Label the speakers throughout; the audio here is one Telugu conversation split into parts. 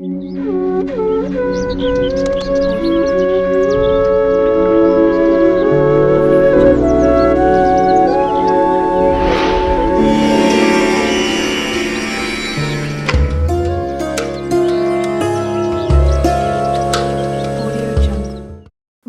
Speaker 1: うん。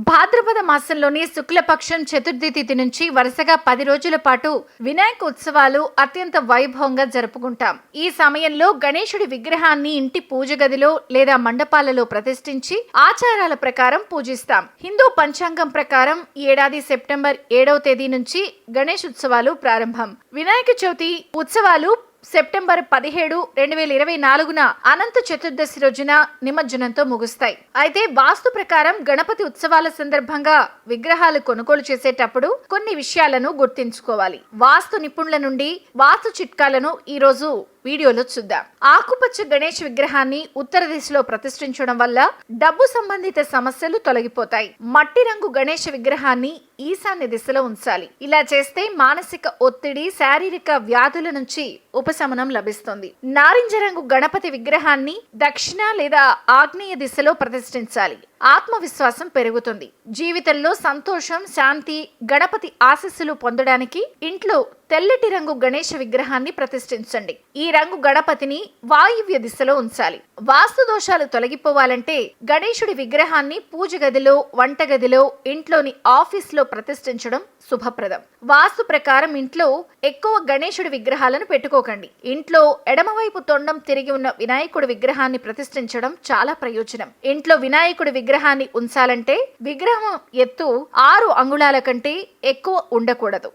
Speaker 1: భాద్రపద మాసంలోని శుక్లపక్షం చతుర్థి తిథి నుంచి వరుసగా పది రోజుల పాటు వినాయక ఉత్సవాలు అత్యంత వైభవంగా జరుపుకుంటాం. ఈ సమయంలో గణేశుడి విగ్రహాన్ని ఇంటి పూజ గదిలో లేదా మండపాలలో ప్రతిష్ఠించి ఆచారాల ప్రకారం పూజిస్తాం. హిందూ పంచాంగం ప్రకారం ఈ ఏడాది సెప్టెంబర్ ఏడవ తేదీ నుంచి గణేష్ ఉత్సవాలు ప్రారంభం. వినాయక చవితి ఉత్సవాలు సెప్టెంబర్ పదిహేడు రెండు వేల ఇరవై నాలుగున అనంత చతుర్దశి రోజున నిమజ్జనంతో ముగుస్తాయి. అయితే వాస్తు ప్రకారం గణపతి ఉత్సవాల సందర్భంగా విగ్రహాలు కొనుగోలు చేసేటప్పుడు కొన్ని విషయాలను గుర్తుంచుకోవాలి. వాస్తు నిపుణుల నుండి వాస్తు చిట్కాలను ఈ రోజు వీడియోలో చూద్దాం. ఆకుపచ్చ గణేష్ విగ్రహాన్ని ఉత్తర దిశలో ప్రతిష్ఠించడం వల్ల డబ్బు సంబంధిత సమస్యలు తొలగిపోతాయి. మట్టి రంగు గణేష్ విగ్రహాన్ని ఈశాన్య దిశలో ఉంచాలి. ఇలా చేస్తే మానసిక ఒత్తిడి శారీరక వ్యాధుల నుంచి ఉపశమనం లభిస్తుంది. నారింజ రంగు గణపతి విగ్రహాన్ని దక్షిణ లేదా ఆగ్నేయ దిశలో ప్రతిష్ఠించాలి. ఆత్మవిశ్వాసం పెరుగుతుంది. జీవితంలో సంతోషం శాంతి గణపతి ఆశస్సులు పొందడానికి ఇంట్లో తెల్లటి రంగు గణేష విగ్రహాన్ని ప్రతిష్ఠించండి. ఈ రంగు గణపతిని వాయువ్య దిశలో ఉంచాలి. వాస్తు దోషాలు తొలగిపోవాలంటే గణేశుడి విగ్రహాన్ని పూజ గదిలో వంటగదిలో ఇంట్లోని ఆఫీస్లో ప్రతిష్ఠించడం శుభప్రదం. వాస్తు ప్రకారం ఇంట్లో ఎక్కువ గణేశుడి విగ్రహాలను పెట్టుకోకండి. ఇంట్లో ఎడమవైపు తొండం తిరిగి ఉన్న వినాయకుడి విగ్రహాన్ని ప్రతిష్ఠించడం చాలా ప్రయోజనం. ఇంట్లో వినాయకుడి విగ్రహాన్ని ఉంచాలంటే విగ్రహం ఎత్తు ఆరు అంగుళాల కంటే ఎక్కువ ఉండకూడదు.